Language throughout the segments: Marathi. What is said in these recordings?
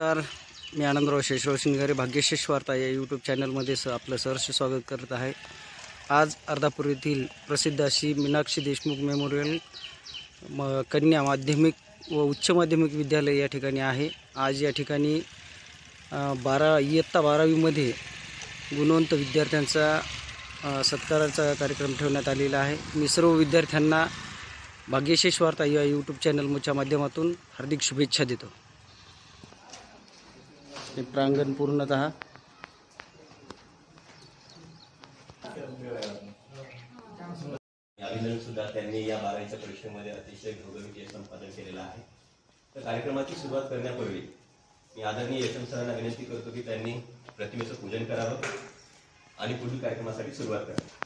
नमस्कार. मी आनंदराव शेषराव शिंगारे भाग्यशेष वार्ता या यूट्यूब चॅनलमध्ये स आपलं सहर्ष स्वागत करत आहे. आज अर्धापूर येथील प्रसिद्ध अशी मीनाक्षी देशमुख मेमोरियल म कन्या माध्यमिक व उच्च माध्यमिक विद्यालय या ठिकाणी आहे. आज या ठिकाणी बारा इयत्ता बारावीमध्ये गुणवंत विद्यार्थ्यांचा सत्काराचा कार्यक्रम ठेवण्यात आलेला आहे. मी सर्व विद्यार्थ्यांना भाग्यशेष वार्ता या यूट्यूब चॅनलच्या माध्यमातून हार्दिक शुभेच्छा देतो. हे प्रांगण पूर्णतः अभिनंदन सुद्धा त्यांनी या बारावीच्या परीक्षेमध्ये अतिशय घवघवीत संपादन केलेलं आहे. तर कार्यक्रमाची सुरुवात करण्यापूर्वी मी आदरणीय यशम सरांना विनंती करतो की त्यांनी प्रतिमेचं पूजन करावं आणि पुढील कार्यक्रमासाठी सुरुवात करावी.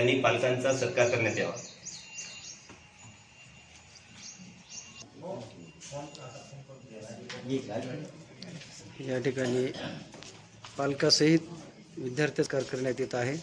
त्यांनी पालकांचा सत्कार करण्यात यावा. या ठिकाणी पालकासहित विद्यार्थी सत्कार करण्यात येत आहे.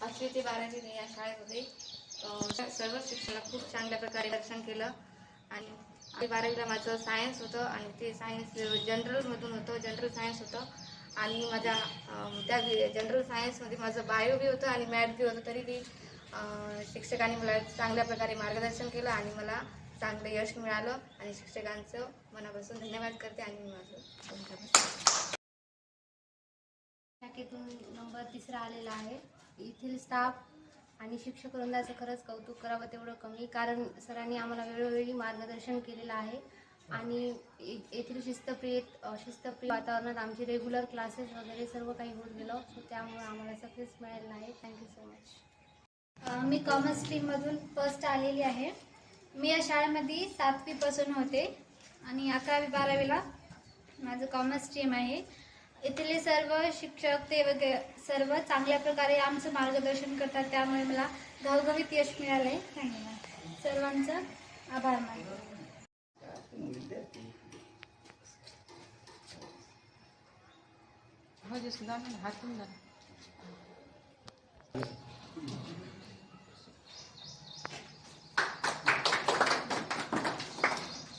पाचवी ते बारावी मी या शाळेमध्ये सर्व शिक्षणाला खूप चांगल्या प्रकारे दर्शन केलं. आणि बारावीला माझं सायन्स होतं आणि ते सायन्स जनरलमधून होतं जनरल सायन्स होतं. आणि माझ्या त्या जनरल सायन्समध्ये माझं बायो बी होतं आणि मॅथ बी होतं. तरी बी शिक्षकांनी मला चांगल्या प्रकारे मार्गदर्शन केलं आणि मला चांगलं यश मिळालं आणि शिक्षकांचं मनापासून धन्यवाद करते आणि मी माझं शाखेतून नंबर तिसरा आलेला आहे. येथील स्टाफ आणि शिक्षक वृंदाचं खरंच कौतुक करावं तेवढं कमी कारण सरांनी आम्हाला वेळोवेळी मार्गदर्शन केलेलं आहे. आणि येथील शिस्तप्रिय शिस्तप्रिय वातावरणात आमचे रेग्युलर क्लासेस वगैरे सर्व काही होत गेलं. सो त्यामुळे आम्हाला सक्सेस मिळालेलं आहे. थँक्यू सो मच मी कॉमर्स स्ट्रीममधून फर्स्ट आलेली आहे. मी या शाळेमध्ये सातवीपासून होते. आणि अकरावी बारावीला. माझं कॉमर्स स्ट्रीम आहे. इथले सर्व शिक्षक ते वगैरे सर्व चांगल्या प्रकारे आमचं मार्गदर्शन करतात. त्यामुळे मला घवघवीत यश मिळालं आहे धन्यवाद. सर्वांचं आभार मानतो.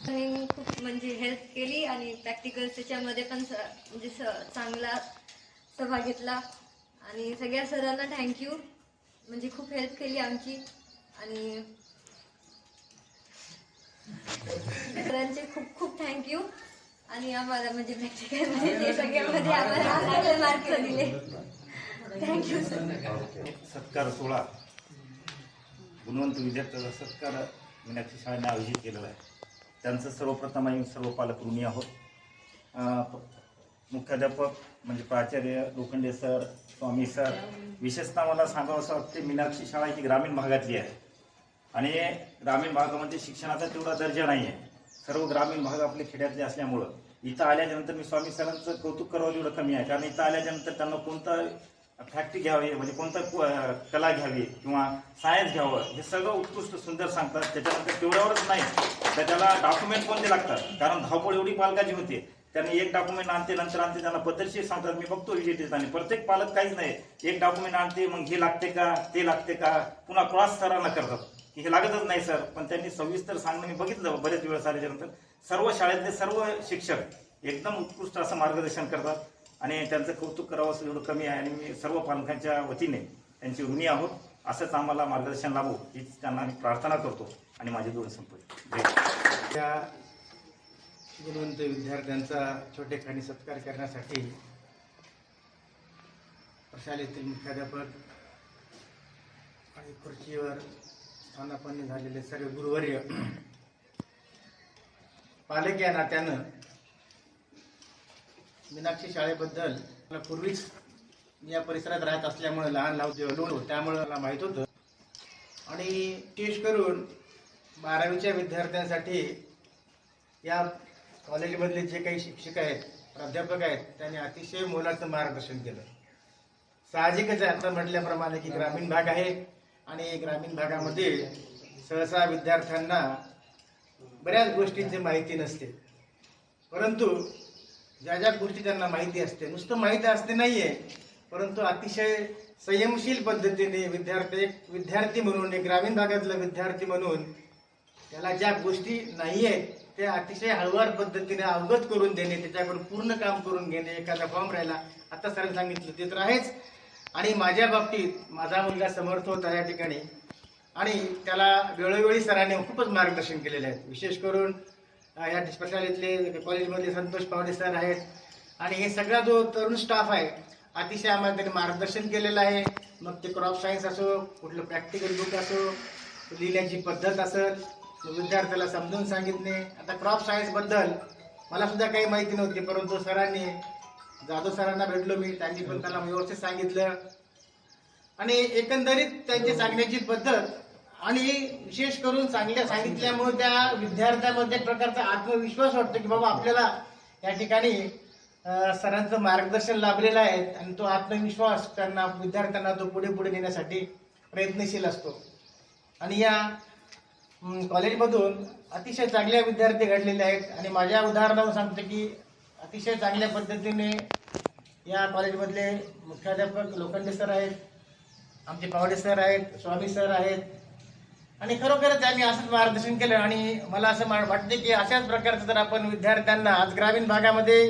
मी खूप म्हणजे हेल्प केली आणि प्रॅक्टिकल त्याच्यामध्ये पण स- म्हणजे स- चांगला सभा घेतला. आणि सगळ्या सरांना थँक्यू म्हणजे खूप हेल्प केली आमची. आणि सरांचे खूप खूप थँक्यू आणि आम्हाला म्हणजे प्रॅक्टिकलमध्ये सगळ्यामध्ये आम्हाला चांगले मार्क दिले. थँक्यू सत्कार सोळा गुणवंत विद्यार्थ्याचा सत्कार मीनाक्षी शाळेने आयोजित केलेला आहे. त्यांचं सर्वप्रथम आम्ही सर्व पालक ऋणी आहोत. मुख्याध्यापक म्हणजे प्राचार्य लोखंडे सर स्वामी सर विशेषतः मला सांगावं असं वाटते मीनाक्षी शाळा ही ग्रामीण भागातली आहे. आणि ग्रामीण भागामध्ये शिक्षणाचा तेवढा दर्जा नाही आहे सर्व ग्रामीण भाग आपले खेड्यातले असल्यामुळं. इथं आल्याच्यानंतर मी स्वामी सरांचं कौतुक करावं एवढं कमी आहे. कारण इथं आल्याच्यानंतर त्यांना कोणता फॅक्टरी घ्यावी म्हणजे कोणता कला घ्यावी किंवा सायन्स घ्यावं हे सगळं उत्कृष्ट सुंदर सांगतात. त्याच्यानंतर तेवढ्यावरच नाही तर त्याला डॉक्युमेंट कोणते लागतात? कारण धावपळ एवढी पालकाची होते. त्यांनी एक डॉक्युमेंट आणते नंतर आणते त्यांना पद्धतशीर सांगतात. मी बघतो विजिट आणि प्रत्येक पालक काहीच नाही. एक डॉक्युमेंट आणते मग हे लागते का ते लागते का? पुन्हा क्रॉस सरांना करतात. की हे लागतच नाही सर. पण त्यांनी सविस्तर सांगणं मी बघितलं बरेच वेळ आल्याच्यानंतर सर्व शाळेतले सर्व शिक्षक एकदम उत्कृष्ट असं मार्गदर्शन करतात. आणि त्यांचं कौतुक करावं असं एवढं कमी आहे. आणि मी सर्व पालकांच्या वतीने त्यांची ऋणी आहोत. असंच आम्हाला मार्गदर्शन लाभो हीच त्यांना मी प्रार्थना करतो आणि माझे दोन संपले. त्या गुणवंत विद्यार्थ्यांचा छोटेखानी सत्कार करण्यासाठी प्रशालेतील मुख्याध्यापक आणि खुर्चीवर स्थानापन्न झालेले सर्व गुरुवर्य पालक या नात्यानं मीनाक्षी शाळेबद्दल मला पूर्वीच मी या परिसरात राहत असल्यामुळे लहान लहान लोण त्यामुळे मला माहीत होतं. आणि विशेष करून बारावीच्या विद्यार्थ्यांसाठी या कॉलेजमधले जे काही शिक्षक आहेत प्राध्यापक आहेत त्यांनी अतिशय मोलाचं मार्गदर्शन केलं. साहजिकच आहे आता म्हटल्याप्रमाणे की ग्रामीण भाग आहे आणि ग्रामीण भागामध्ये सहसा विद्यार्थ्यांना बऱ्याच गोष्टींची माहिती नसते. परंतु ज्या ज्या गोष्टी त्यांना माहिती असते नुसतं माहिती असते नाहीये. परंतु अतिशय संयमशील पद्धतीने विद्यार्थी एक विद्यार्थी म्हणून एक ग्रामीण भागातला विद्यार्थी म्हणून त्याला ज्या गोष्टी नाही आहेत त्या अतिशय हळुवार पद्धतीने अवगत करून देणे त्याच्याकडून पूर्ण काम करून घेणे एखादा फॉर्म राहिला. आता सरांनी सांगितलं ते तर आहेच. आणि माझ्या बाबतीत माझा मुलगा समर्थ होता या ठिकाणी. आणि त्याला वेळोवेळी सरांनी खूपच मार्गदर्शन केलेले आहेत. विशेष करून या स्पेशालितले कॉलेजमधले संतोष पावडे सर आहेत. आणि हे सगळा जो तरुण स्टाफ आहे अतिशय आम्हाला त्यांनी मार्गदर्शन केलेलं आहे. मग ते क्रॉप सायन्स असो कुठलं प्रॅक्टिकल बुक असो लिहिण्याची पद्धत असेल विद्यार्थ्याला समजून सांगितणे आता क्रॉप सायन्सबद्दल मला सुद्धा काही माहिती नव्हती परंतु सरांनी जाधव सरांना भेटलो मी त्यांनी पण त्याला व्यवस्थित सांगितलं. आणि एकंदरीत त्यांची सांगण्याची पद्धत आणि विशेष करून चांगल्या सांगितल्यामुळे त्या विद्यार्थ्यामध्ये एक प्रकारचा आत्मविश्वास वाटतो की बाबा आपल्याला या ठिकाणी सरांचं मार्गदर्शन लाभलेलं आहे आणि तो आत्मविश्वास त्यांना विद्यार्थ्यांना तो पुढे पुढे नेण्यासाठी प्रयत्नशील असतो. आणि या कॉलेजमधून अतिशय चांगले विद्यार्थी घडलेले आहेत आणि माझ्या उदाहरणावर सांगतो की अतिशय चांगल्या पद्धतीने या कॉलेजमधले मुख्याध्यापक लोखंडे सर आहेत आमचे पावडे सर आहेत स्वामी सर आहेत आणि खरोखरच आम्ही असंच मार्गदर्शन केलं आणि मला असं मा- वाटते की अशाच प्रकारचं जर आपण विद्यार्थ्यांना आज ग्रामीण भागामध्ये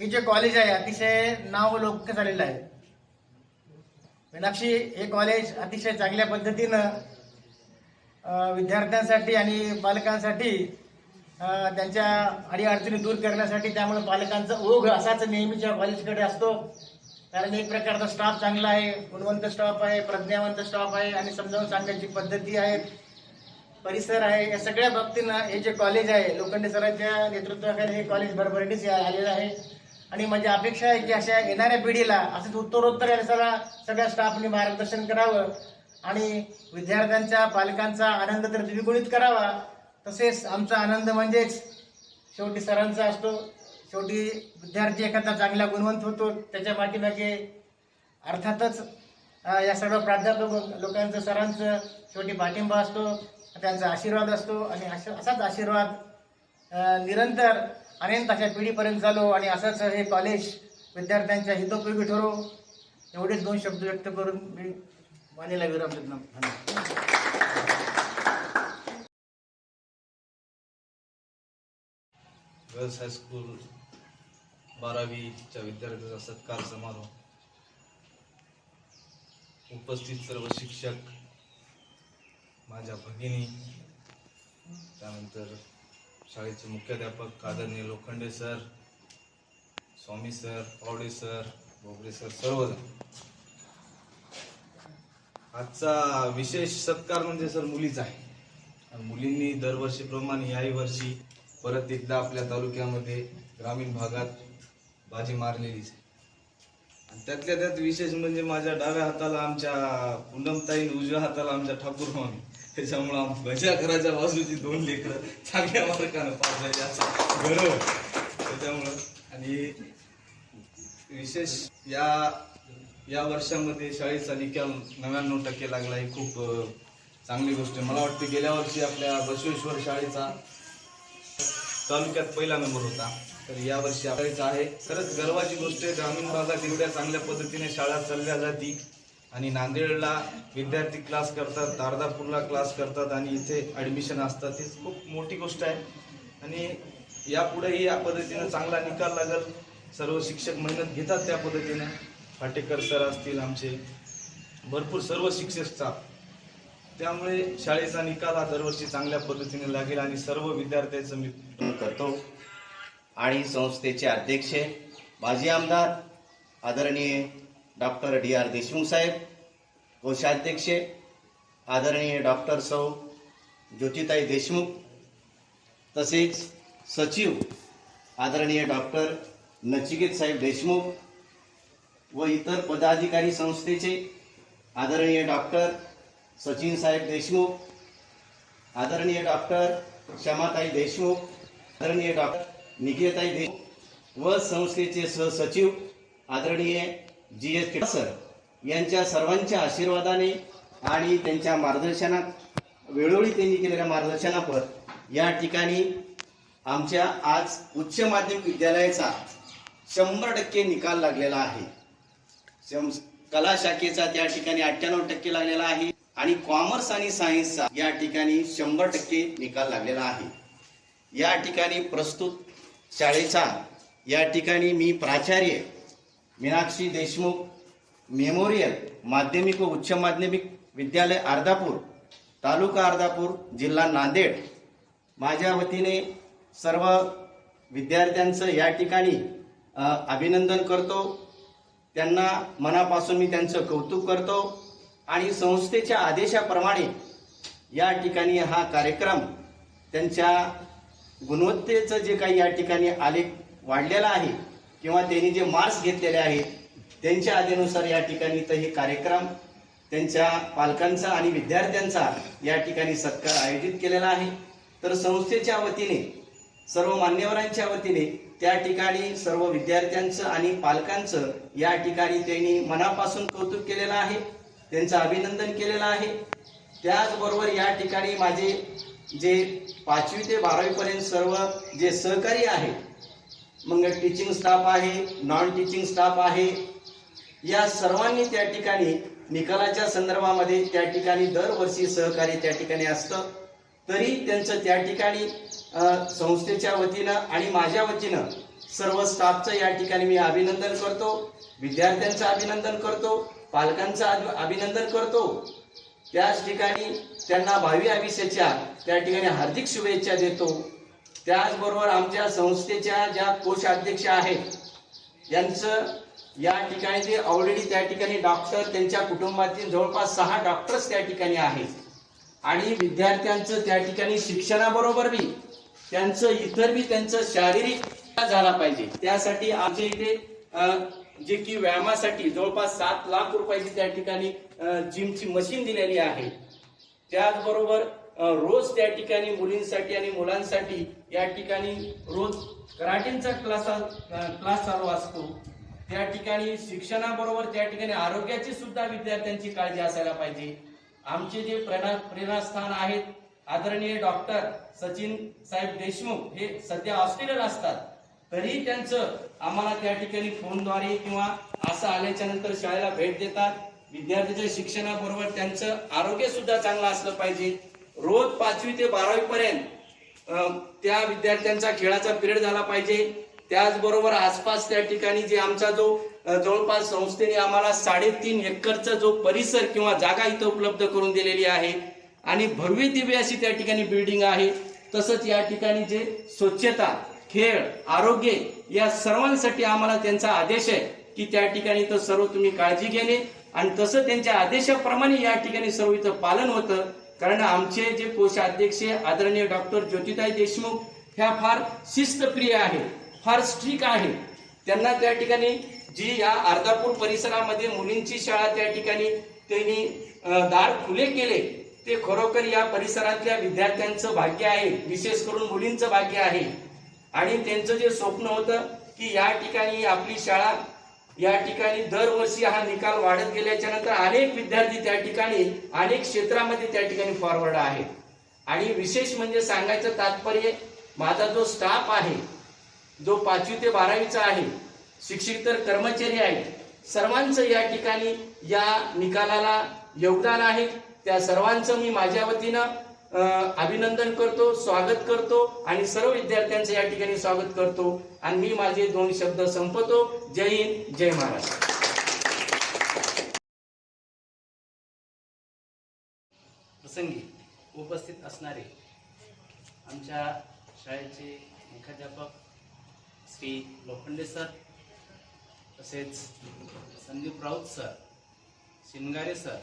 हे जे कॉलेज आहे अतिशय नाव लोक झालेलं आहे. मीनाक्षी हे कॉलेज अतिशय चांगल्या पद्धतीनं विद्यार्थ्यांसाठी आणि पालकांसाठी त्यांच्या अडीअडचणी दूर करण्यासाठी त्यामुळे पालकांचा ओघ असाच नेहमीच्या कॉलेजकडे असतो. कारण एक प्रकारचा स्टाफ चांगला आहे गुणवंत स्टाफ आहे प्रज्ञावंत स्टाफ आहे आणि समजावून सांगण्याची पद्धती आहेत. परिसर आहे या सगळ्या बाबतीनं हे जे कॉलेज आहे लोखंडे सरांच्या नेतृत्वाखाली हे कॉलेज भरभराटीच आलेलं आहे. आणि माझी अपेक्षा आहे की अशा येणाऱ्या पिढीला असंच उत्तरोत्तर या सगळ्या सगळ्या स्टाफने मार्गदर्शन करावं आणि विद्यार्थ्यांच्या पालकांचा आनंद तर द्विगुणित करावा. तसेच आमचा आनंद म्हणजेच शेवटी सरांचा असतो. शेवटी विद्यार्थी एखादा चांगला गुणवंत होतो त्याच्या पाठीमागे अर्थातच या सर्व प्राध्यापक लोकांचं सरांचं शेवटी पाठिंबा असतो त्यांचा आशीर्वाद असतो आणि असाच आशीर्वाद निरंतर अनेक अशा पिढीपर्यंत चालू आणि असंच हे कॉलेज विद्यार्थ्यांच्या हितोपयोगी ठरो. एवढेच दोन शब्द व्यक्त करून मी मानेला विराम देतो धन्यवाद. गर्ल्स हायस्कूल बारावीच्या विद्यार्थ्यांचा सत्कार समारोह. उपस्थित सर्व शिक्षक माझ्या भगिनी त्यानंतर शाळेचे मुख्याध्यापक आदरणीय Lokhande sir Swami sir Pawade sir Bobde sir सर्वजण. आजचा विशेष सत्कार म्हणजे सर मुलीचा आहे. आणि मुलींनी दरवर्षीप्रमाणे याही वर्षी परत एकदा आपल्या तालुक्यामध्ये ग्रामीण भागात बाजी मारलेलीच आणि त्यातल्या त्यात विशेष म्हणजे माझ्या डाव्या हाताला आमच्या पूनमताईन उजव्या हाताला आमच्या ठाकूर मामी त्याच्यामुळं आम- घराच्या बाजूची दोन लेकरं चांगल्या मार्कानं पास झाली असं गौरव त्याच्यामुळं आणि विशेष या या वर्षामध्ये शाळेचा निकाल नव्याण्णव टक्के लागला ही खूप चांगली गोष्ट आहे. मला वाटतं गेल्या वर्षी आपल्या बसवेश्वर शाळेचा तालुक्यात पहिला नंबर होता. तर या वर्षी आहे. खरंच गर्वाची गोष्ट आहे ग्रामीण भागात एवढ्या चांगल्या पद्धतीने शाळा चालल्या जाती आणि नांदेडला विद्यार्थी क्लास करतात तारदापूरला क्लास करतात आणि इथे ॲडमिशन असतात. ही खूप मोठी गोष्ट आहे. आणि यापुढेही या पद्धतीनं चांगला निकाल लागल. सर्व शिक्षक मेहनत घेतात त्या पद्धतीनं. फाटेकर सर असतील आमचे. भरपूर सर्व शिक्षक स्टाफ त्यामुळे शाळेचा निकाल हा दरवर्षी चांगल्या पद्धतीने लागेल आणि सर्व विद्यार्थ्यांचं मी करतो. आणि संस्थेचे अध्यक्ष माजी आमदार आदरणीय डॉक्टर डी आर देशमुख साहेब कोषाध्यक्ष आदरणीय डॉक्टर सौ ज्योतिताई देशमुख तसेच सचिव आदरणीय डॉक्टर नचिकेत साहेब देशमुख व इतर पदाधिकारी संस्थेचे आदरणीय डॉक्टर सचिन साहेब देशमुख आदरणीय डॉक्टर क्षमाताई देशमुख आदरणीय डॉक्टर निकेताई देशमुख व संस्थेचे सहसचिव आदरणीय जी एस सर यांच्या सर्वांच्या आशीर्वादाने आणि त्यांच्या मार्गदर्शनात वेळोवेळी त्यांनी केलेल्या मार्गदर्शनावर या ठिकाणी आमच्या आज उच्च माध्यमिक विद्यालयाचा शंभर टक्के निकाल लागलेला आहे. शं- कला शाखेचा त्या ठिकाणी अठ्ठ्याण्णव टक्के लागलेला आहे आणि कॉमर्स आणि सायन्सचा या ठिकाणी शंभर टक्के निकाल लागलेला आहे. या ठिकाणी प्रस्तुत शाळेचा या ठिकाणी मी प्राचार्य मीनाक्षी देशमुख मेमोरियल माध्यमिक व उच्च माध्यमिक विद्यालय अर्धापूर तालुका अर्धापूर जिल्हा नांदेड. माझ्या वतीने सर्व विद्यार्थ्यांचं या ठिकाणी अभिनंदन करतो. त्यांना मनापासून मी त्यांचं कौतुक करतो आणि संस्थेच्या आदेशाप्रमाणे या ठिकाणी हा कार्यक्रम त्यांच्या गुणवत्तेचं जे काही या ठिकाणी आलेख वाढलेला आहे किंवा त्यांनी जे मार्क्स घेतलेले आहेत त्यांच्या आदेनुसार या ठिकाणी तर हे कार्यक्रम त्यांच्या पालकांचा आणि विद्यार्थ्यांचा या ठिकाणी सत्कार आयोजित केलेला आहे. तर संस्थेच्या वतीने सर्व मान्यवरांच्या वतीने त्या ठिकाणी सर्व विद्यार्थ्यांचं आणि पालकांचं या ठिकाणी त्यांनी मनापासून कौतुक केलेलं आहे त्यांचं अभिनंदन केलेलं आहे. त्याचबरोबर या ठिकाणी माझे जे पाचवी ते बारावीपर्यंत सर्व जे सहकारी आहेत मग टीचिंग स्टाफ आहे नॉन टीचिंग स्टाफ आहे या सर्वांनी त्या ठिकाणी निकालाच्या संदर्भामध्ये त्या ठिकाणी दरवर्षी सहकार्य त्या ठिकाणी असतं. तरी त्यांचं त्या ठिकाणी संस्थेच्या वतीनं आणि माझ्या वतीनं सर्व स्टाफचं या ठिकाणी मी अभिनंदन करतो विद्यार्थ्यांचं अभिनंदन करतो पालकांचं अभि- अभिनंदन करतो. त्याच ठिकाणी त्यांना भावी आयुष्याच्या त्या ठिकाणी हार्दिक शुभेच्छा देतो. त्याचबरोबर आमच्या संस्थेच्या ज्या कोषाध्यक्ष आहेत यांचं या ठिकाणी ते ऑलरेडी त्या ठिकाणी डॉक्टर त्यांच्या कुटुंबातील जवळपास सहा डॉक्टर्स त्या ठिकाणी आहेत. आणि विद्यार्थ्यांचं त्या ठिकाणी शिक्षणाबरोबर बी त्यांचं इतर बी त्यांचं शारीरिक झाला पाहिजे. त्यासाठी आमच्या इथे जे की व्यायामासाठी जवळपास सात लाख रुपयाची त्या ठिकाणी जिमची मशीन दिलेली आहे. त्याचबरोबर रोज त्या ठिकाणी मुलींसाठी आणि मुलांसाठी या ठिकाणी रोज कराटेंचा क्लास क्लास चालू असतो. त्या ठिकाणी शिक्षणाबरोबर त्या ठिकाणी आरोग्याची सुद्धा विद्यार्थ्यांची काळजी असायला पाहिजे. आमचे जे प्रेरणा प्रेरणास्थान आहेत आदरणीय डॉक्टर सचिन साहेब देशमुख हे सध्या ऑस्ट्रेलियात असतात. तरी त्यांचं आम्हाला त्या ठिकाणी फोनद्वारे किंवा असं आल्याच्यानंतर शाळेला भेट देतात. विद्यार्थ्यांच्या शिक्षणाबरोबर त्यांचं आरोग्य सुद्धा चांगलं असलं पाहिजे. रोज पाचवी ते बारावी पर्यंत त्या विद्यार्थ्यांचा खेळाचा पिरियड झाला पाहिजे. त्याचबरोबर आसपास त्या ठिकाणी जे आमचा जो जवळपास संस्थेने आम्हाला साडेतीन एकरचा जो परिसर किंवा जागा इथं उपलब्ध करून दिलेली आहे. आणि भव्य दिव्य अशी त्या ठिकाणी बिल्डिंग आहे. तसंच या ठिकाणी जे स्वच्छता खेळ आरोग्य या सर्वांसाठी आम्हाला त्यांचा आदेश आहे की त्या ठिकाणी तर सर्व तुम्ही काळजी घेणे. आणि तसं त्यांच्या आदेशाप्रमाणे या ठिकाणी सर्व इथं पालन होतं. कारण आमचे जे कोषाध्यक्ष आदरणीय डॉक्टर ज्योतिताई देशमुख ह्या फार शिस्तप्रिय आहे फार स्ट्रिक आहे त्यांना त्या ठिकाणी जी या अर्धापूर परिसरामध्ये मुलींची शाळा त्या ठिकाणी त्यांनी दार खुले केले ते खरोखर या परिसरातल्या विद्यार्थ्यांचं भाग्य आहे विशेष करून मुलींचं भाग्य आहे. आणि त्यांचं जे स्वप्न होतं की या ठिकाणी आपली शाळा या ठिकाणी दरवर्षी हा निकाल वाढत गेल्याच्यानंतर अनेक विद्यार्थी त्या ठिकाणी अनेक क्षेत्रामध्ये त्या ठिकाणी फॉरवर्ड आहेत. आणि विशेष म्हणजे सांगायचं तात्पर्य माझा जो स्टाफ आहे जो पाचवी ते बारावीचा आहे शिक्षित तर कर्मचारी आहेत सर्वांचं या ठिकाणी या निकालाला योगदान आहे. त्या सर्वांचं मी माझ्या वतीनं अभिनंदन करतो स्वागत करतो आणि सर्व विद्यार्थ्यांचं या ठिकाणी स्वागत करतो. आणि मी माझे दोन शब्द संपतो जय हिंद जय महाराष्ट्र. प्रसंगी उपस्थित असणारे आमच्या शाळेचे मुख्याध्यापक श्री लोखंडे सर तसेच संदीप राऊत सर शिनगारे सर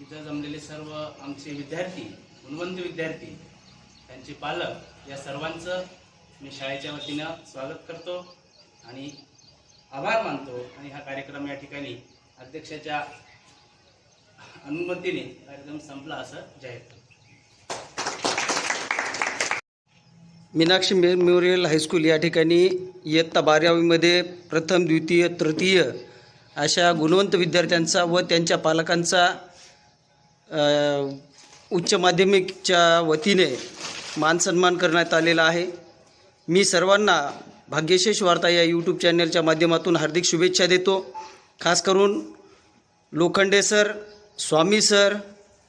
इथं जमलेले सर्व आमचे विद्यार्थी गुणवंत विद्यार्थी त्यांचे पालक या सर्वांचं मी शाळेच्या वतीनं स्वागत करतो आणि आभार मानतो. आणि हा कार्यक्रम या ठिकाणी अध्यक्षाच्या अनुमतीने कार्यक्रम संपला असं जाहीर करतो. मीनाक्षी मेमोरियल हायस्कूल या ठिकाणी इयत्ता बारावीमध्ये प्रथम द्वितीय तृतीय अशा गुणवंत विद्यार्थ्यांचा व त्यांच्या पालकांचा उच्च माध्यमिकच्या वतीने मानसन्मान करण्यात आलेला आहे. मी सर्वांना भाग्यशेष वार्ता या यूट्यूब चॅनलच्या माध्यमातून हार्दिक शुभेच्छा देतो. खास करून Lokhande sir Swami sir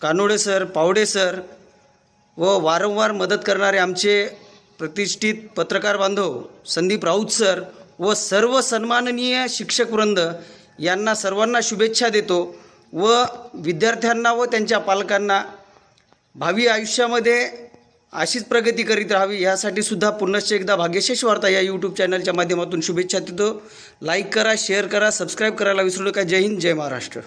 Kanode sir Pawade sir व वारंवार मदत करणारे आमचे प्रतिष्ठित पत्रकार बांधव संदीप राऊत सर व सर्व सन्माननीय शिक्षकवृंद यांना सर्वांना शुभेच्छा देतो व विद्यार्थ्यांना व त्यांच्या पालकांना भावी आयुष्यामध्ये अशीच प्रगती करीत राहावी यासाठी सुद्धा पुनश्च एकदा भाग्यशेष वार्ता या यूट्यूब चॅनलच्या माध्यमातून शुभेच्छा देतो. लाईक करा शेअर करा सबस्क्राईब करायला विसरू नका. जय हिंद जय महाराष्ट्र.